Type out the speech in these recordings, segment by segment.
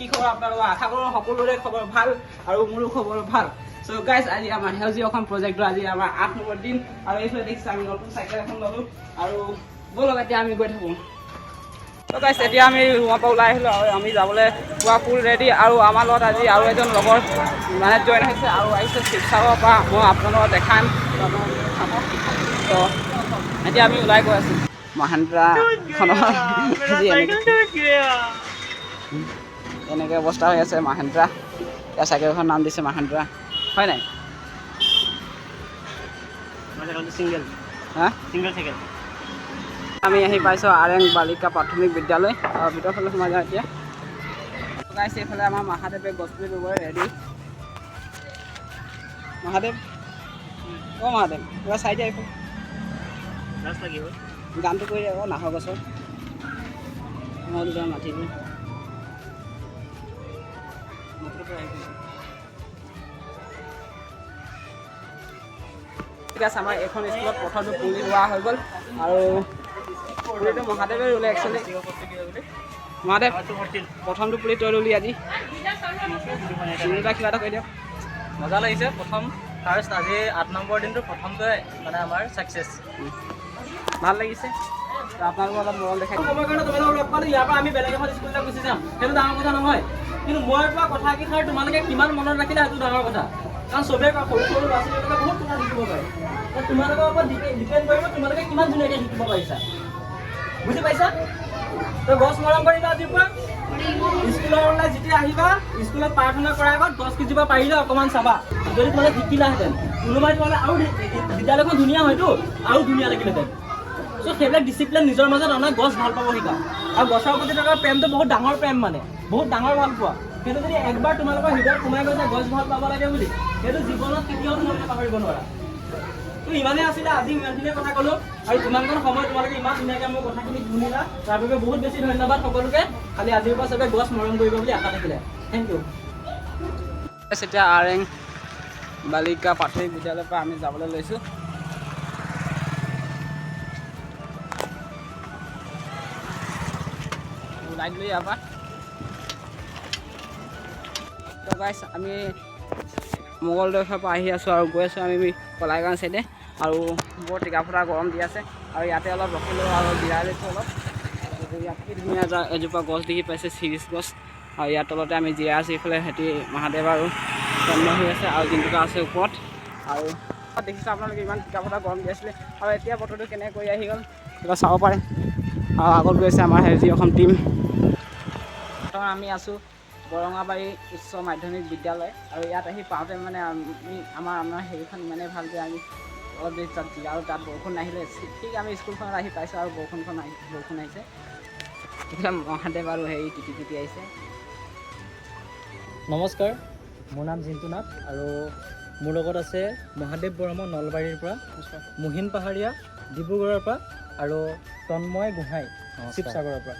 কি খবৰ আপোনালোকৰ আশা কৰোঁ সকলোৰে খবৰ ভালো আৰু মোৰো খবৰ ভালো। চ' গাইজ আজি আমাৰ সেউজীয়া অসম প্ৰজেক্টৰ আজি আমাৰ আঠ নম্বৰ দিন আৰু এইফালে দেখিছে আমি নতুন চাইকেল এখন ল'লোঁ আৰু ব'লক এতিয়া আমি গৈ থাকোঁ। ত' গাইজ এতিয়া আমি ৰুমৰ পৰা ওলাই আহিলোঁ আৰু আমি যাবলৈ পুৱা ফুল ৰেডি আৰু আমাৰ লগত আজি আৰু এজন লগৰ মানে জইন হৈছে আৰু আহিছে শিৱসাগৰৰ পৰা। মই আপোনালোকক দেখাম। ত' এতিয়া আমি ওলাই গৈ আছোঁ। মহেন্দ্ৰাখনৰ এনেকৈ অৱস্থা হৈ আছে মহেন্দ্ৰা। ইয়াৰ চাইকেলখনৰ নাম দিছে মহেন্দ্ৰা। হয় নাই? আমি আহি পাইছোঁ আৰ এন বালিকা প্ৰাথমিক বিদ্যালয়। ভিতৰৰ ফালে সোমাই যাওঁ এতিয়া। গাইছে এইফালে আমাৰ মহাদেৱে গছপুলি ৰুব ৰেডি মহাদেৱ? অ' মহাদেৱ। কিবা চাই দিয়া হয় গানটো কৰি দিয়া নাহৰ গছৰ। মই দুটা মাতিলোঁ। ঠিক আছে আমাৰ এইখন স্কুলত প্ৰথমটো পুলি ৰোৱা হৈ গ'ল। আৰু পুলিটো মহাদেৱে ৰুলে একচুৱেলি মহাদেৱ প্ৰথমটো পুলি তই ৰুলি আজি। কিবা এটা কৈ দিয়ক। মজা লাগিছে প্ৰথম ফাৰ্ষ্ট আজি আঠ নম্বৰ দিনটো প্ৰথমটোৱে মানে আমাৰ ছাকচেছ ভালো লাগিছে। তো আপোনালোকৰ অলপ মৰম দেখাই সময়ৰ কাৰণে তোমালোকক লগ পালোঁ ইয়াৰ পৰা আমি বেলেগ এখন স্কুললৈ গুচি যাম। সেইটো ডাঙৰ কথা নহয়। কিন্তু মই কোৱা কথাকেইষাৰ তোমালোকে কিমান মনত ৰাখিলা সেইটো ডাঙৰ কথা। কাৰণ চবেই কয় সৰু সৰু ল'ৰা ছোৱালীবিলাকে বহুত কথা শিকিব পাৰে। তোমালোকৰ ওপৰত ডিপেণ্ড কৰিব তোমালোকে কিমান ধুনীয়াকৈ শিকিব পাৰিছা। বুজি পাইছা? তো গছ মৰম কৰিবা আজিৰ পৰা স্কুলৰ ওলাই যেতিয়া আহিবা, স্কুলত প্ৰাৰ্থনা কৰাৰ আগত গছ কেইজোপা পাৰিলে অকণমান চাবা। যদি তোমালোকে শিকিলাহেঁতেন। কোনোবাই তোমালোকে আৰু বিদ্যালয়খন ধুনীয়া হয়তো, আৰু ধুনীয়া লাগিলেহেঁতেন চ' সেইবিলাক ডিচিপ্লিন নিজৰ মাজত অনা গছ ভালো পাব শিকা। আৰু গছৰ প্ৰতি থকা প্ৰেমটো বহুত ডাঙৰ প্ৰেম মানে। বহুত ডাঙৰ ভালো পোৱা। সেইটো যদি একবাৰ তোমালোকৰ হৃদয়ত সোমাই গৈছে, গছ ভালো পাব লাগে বুলি, সেইটো জীৱনত কেতিয়াও তোমালোকে পাহৰিব নোৱাৰা। তো ইমানেই আছিলে, আজি ইমানখিনিয়ে কথা ক'লোঁ, আৰু যিমানকণ সময় তোমালোকে ইমান ধুনীয়াকৈ মোৰ কথাখিনি শুনিলা, তাৰ বাবে বহুত বেছি ধন্যবাদ সকলোকে। খালি আজিৰ পৰা চবে গছ মৰম কৰিব বুলি আশা থাকিলে। থেংক ইউ এতিয়া আৰ বালিকা প্ৰাথমিক বিদ্যালয়ৰ পৰা আমি যাবলৈ লৈছোঁ। ওলাই দিলোঁ ইয়াৰ পৰা তো গাইছ আমি মোগলদৈৰ পৰা আহি আছোঁ আৰু গৈ আছোঁ আমি কলাইগাঁও চাইডে আৰু বৰ টিকা ফটা গৰম দি আছে। আৰু ইয়াতে অলপ ৰখিলোঁ আৰু জিৰাই লৈছোঁ অলপ। ইয়াত কি ধুনীয়া এজোপা গছ দেখি পাইছে চিৰিজ গছ। আৰু ইয়াৰ তলতে আমি জিৰাই আছোঁ ইফালে, সিহঁতি মহাদেৱ আৰু জন্ম হৈ আছে আৰু দিনটোকা আছে ওপৰত। আৰু দেখিছে আপোনালোকে ইমান টিকা ফটা গৰম দি আছিলে। আৰু এতিয়া বতৰটো কেনেকৈ কৰি আহি গ'ল কিবা চাব পাৰে। আৰু আগত গৈছে আমাৰ সেউজী অসম টীম আমি আছোঁ বৰঙাবাৰী উচ্চ মাধ্যমিক বিদ্যালয় আৰু ইয়াত আহি পাওঁতে মানে আমি আমাৰ আমাৰ হেৰিখন ইমানেই ভাল যে আমি অলপ দেৰি তাত জিৰা আৰু তাত বৰষুণ নাহিলে ঠিক আমি স্কুলখনত আহি পাইছোঁ আৰু বৰষুণখন আহি বৰষুণ আহিছে। এইফালে মহাদেৱ আৰু হেৰি টিটি টিটি আহিছে। নমস্কাৰ মোৰ নাম জিন্তু নাথ আৰু মোৰ লগত আছে মহাদেৱ বৰ্মা নলবাৰীৰ পৰা মোহিন পাহাৰীয়া ডিব্ৰুগড়ৰ পৰা আৰু তন্ময় গোহাঁই শিৱসাগৰৰ পৰা।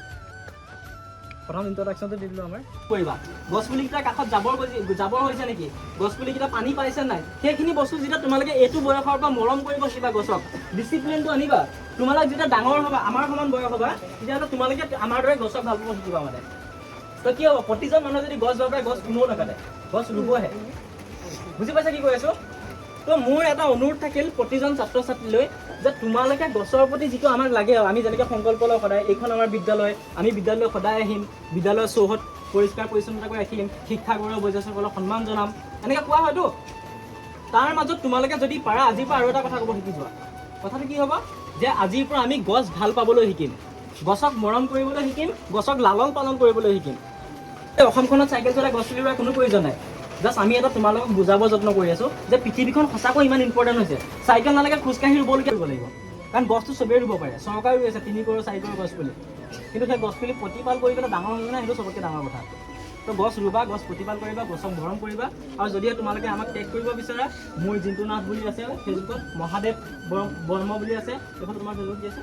প্ৰথম ইণ্ট্ৰডাকশ্যনটো দি দিলোঁ আমাৰ। কৰিবা। গছ পুলিকেইটাৰ কাষত গজি- জাবৰ হৈছে নেকি? গছ পুলিকেইটা পানী পাইছে নাই? সেইখিনি বস্তু যেতিয়া তোমালোকে এইটো বয়সৰ পৰা মৰম কৰিব শিকিবা গছক ডিচিপ্লিনটো আনিবা। তোমালোক যেতিয়া ডাঙৰ হ'বা আমাৰ সমান বয়স হ'বা তেতিয়াহ'লে তোমালোকে আমাৰ দৰে গছক ভাল পাব শিকিবা মানে। তো কি হ'ব? প্ৰতিজন মানুহে যদি গছ পায় গছ কোনেও নাকাটে। গছ ৰুবহে। বুজি পাইছা কি কৈ আছোঁ? তো মোৰ এটা অনুৰোধ থাকিল প্ৰতিজন ছাত্ৰ ছাত্ৰীলৈ যে তোমালোকে গছৰ প্ৰতি যিটো আমাক লাগে আৰু আমি যেনেকৈ সংকল্প লওঁ সদায় এইখন আমাৰ বিদ্যালয় আমি বিদ্যালয়লৈ সদায় আহিম বিদ্যালয়ৰ চৌহদ পৰিষ্কাৰ পৰিচ্ছন্নতা কৰি ৰাখিম শিক্ষাগুৰু বয়োজ্যেষ্ঠসকলক সন্মান জনাম এনেকৈ কোৱা হয়তো। তাৰ মাজত তোমালোকে যদি পাৰা আজিৰ পৰা আৰু এটা কথা ক'ব শিকি যোৱা। কথাটো কি হ'ব? যে আজিৰ পৰা আমি গছ ভাল পাবলৈ শিকিম গছক মৰম কৰিবলৈ শিকিম গছক লালন পালন কৰিবলৈ শিকিম। অসমখনত চাইকেল চলাই গছ ৰোৱাৰ কোনো প্ৰয়োজন নাই। জাষ্ট আমি এটা তোমালোকক বুজাব যত্ন কৰি আছোঁ যে পৃথিৱীখন সঁচাকৈ ইমান ইম্পৰ্টেণ্ট হৈছে। চাইকেল নালাগে খোজকাঢ়ি ৰুবলৈকে কৰিব লাগিব। কাৰণ গছটো চবেই ৰুব পাৰে। চৰকাৰে ৰুই আছে তিনি কৰোৰ চাৰি কৰোৰ গছ পুলি। কিন্তু সেই গছ পুলি প্ৰতিপাল কৰি পেলাই ডাঙৰ হৈ নাই সেইটো চবতকৈ ডাঙৰ কথা। তো গছ ৰুবা গছ প্ৰতিপাল কৰিবা গছক মৰম কৰিবা। আৰু যদিহে তোমালোকে আমাক টেগ কৰিব বিচাৰা মোৰ জিন্তু নাথ বুলি আছে ফেচবুকত মহাদেৱ বৰ- বৰ্ম বুলি আছে। এইখন তোমাৰ ফেচবুক কি আছে।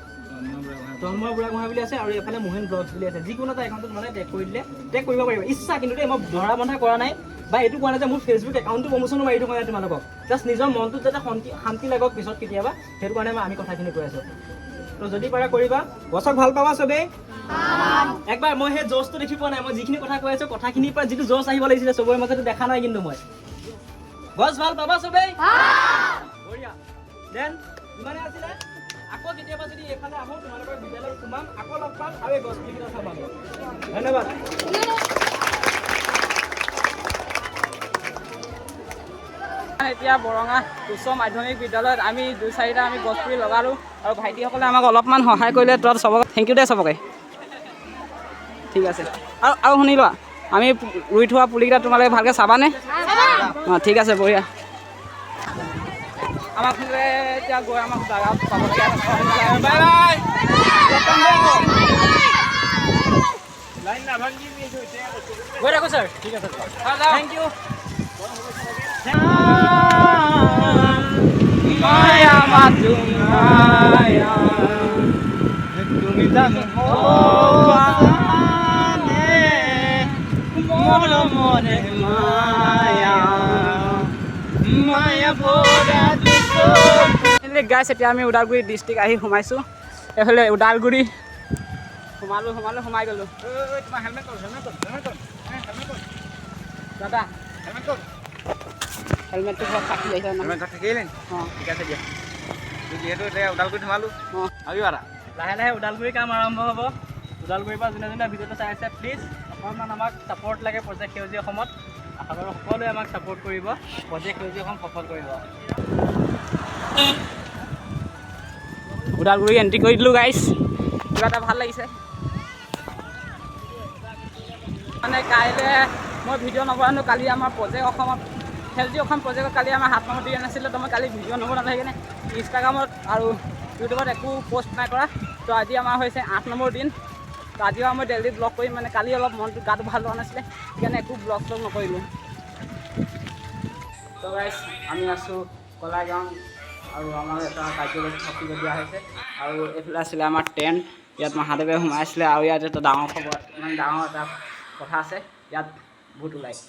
তন্ময় বুঢ়াগোহাঁই বুলি আছে আৰু এইফালে মোহেন ব্লগছ বুলি আছে। যিকোনো এটা একাউণ্টত মানে টেগ কৰি দিলে টেগ কৰিব পাৰিবা। ইচ্ছা কিন্তু দেই মই ধৰা বন্ধা কৰা নাই। বা এইটো কোৱা নাই যে মোৰ ফেচবুক একাউণ্টটো প্ৰমোশ্যনো মাৰি থকা নাই তোমালোকক। জাষ্ট নিজৰ মনটোত যাতে শান্তি শান্তি লাগক পিছত কেতিয়াবা, সেইটো কাৰণে আমি কথাখিনি কৈ আছোঁ। তো যদি পাৰা কৰিবা, গছক ভালো পাবা চবেই। একবাৰ মই সেই জজটো দেখি পোৱা নাই, মই যিখিনি কথা কৈ আছোঁ, কথাখিনিৰ পৰা যিটো জজ আহিব লাগিছিলে, চবৰে মাজতে দেখা নাই কিন্তু মই। গছ ভালো পাবা চবেই। দেন ইমানে আছিলে? আকৌ কেতিয়াবা যদি এইফালে আহোঁ তোমালোকৰ বিদ্যালয়ত সোমাম, আকৌ লগ পাম আৰু এই গছ পুলিকেইটা চাম আমি। ধন্যবাদ। এতিয়া বৰঙা উচ্চ মাধ্যমিক বিদ্যালয়ত আমি দুই চাৰিটা আমি গছ পুলি লগালোঁ আৰু ভাইটিসকলে আমাক অলপমান সহায় কৰিলে তাত চবকে থেংক ইউ দে চবকে। ঠিক আছে। আৰু আৰু শুনি লোৱা আমি ৰুই থোৱা পুলিকেইটা তোমালোকে ভালকৈ চাবানে? অঁ ঠিক আছে বঢ়িয়া। আমাক এতিয়া গৈ আমাক জাগাত পাব লাগে বাই বাই। গৈ থাকোঁ ছাৰ ঠিক আছে। থেংক ইউ মায়া মাতু মায়া তুমি জানো মানে মনে মায়া মায়া বৰা গাইছ এতিয়া আমি ওদালগুৰি ডিষ্ট্ৰিক্ট আহি সোমাইছোঁ। এইফালে ওদালগুৰি। সোমালোঁ সোমালোঁ সোমাই গ'লোঁ। দাদা। হেলমেটটো ঘৰত থাকি আহিছে হেলমেট থাকিলে অঁ। ঠিক আছে দিয়া। যিহেতু এতিয়া ওদালগুৰিত সোমালোঁ। অঁ। আহিবা এটা। লাহে লাহে ওদালগুৰি কাম আৰম্ভ হ'ব। ওদালগুৰিৰ পৰা যোনে যোনে ভিডিঅ'টো চাই আছে প্লিজ অকণমান আমাক ছাপৰ্ট লাগে প্ৰজেক্ট সেউজীয়া অসমত। আশা কৰোঁ সকলোৱে আমাক ছাপৰ্ট কৰিব। প্ৰজেক্ট সেউজীয়া অসম সফল কৰিব। ওদালগুৰি এণ্ট্ৰি কৰি দিলোঁ গাইছ কিবা এটা ভাল লাগিছে। মানে কাইলৈ মই ভিডিঅ' নবনালোঁ কালি আমাৰ প্ৰজেক্ট অসমত সেউজীয়া অসম প্ৰজেক্টত কালি আমাৰ হাত নম্বৰ দিয়া নাছিলে, তো মই কালি ভিডিঅ' নবনালোঁ, সেইকাৰণে ইনষ্টাগ্ৰামত আৰু ইউটিউবত একো পষ্ট নাই কৰা। তো আজি আমাৰ হৈছে আঠ নম্বৰ দিন। তো আজিও মই ডেইলি ব্লগ কৰিম মানে কালি অলপ মনটো গাটো ভালো লোৱা নাছিলে, সেইকাৰণে একো ব্লগ শ্লগ নকৰিলোঁ। তো গাইছ আমি আছোঁ কলাইগাঁও আৰু আমাৰ এটা কাৰ্য্যলয়ত থাকিব দিয়া হৈছে। আৰু এইফালে আছিলে আমাৰ টেণ্ট ইয়াত মহাদেৱে সোমাই আছিলে আৰু ইয়াত এটা ডাঙৰ খবৰ মানে ডাঙৰ এটা কথা আছে, ইয়াত ভূত ওলাইছে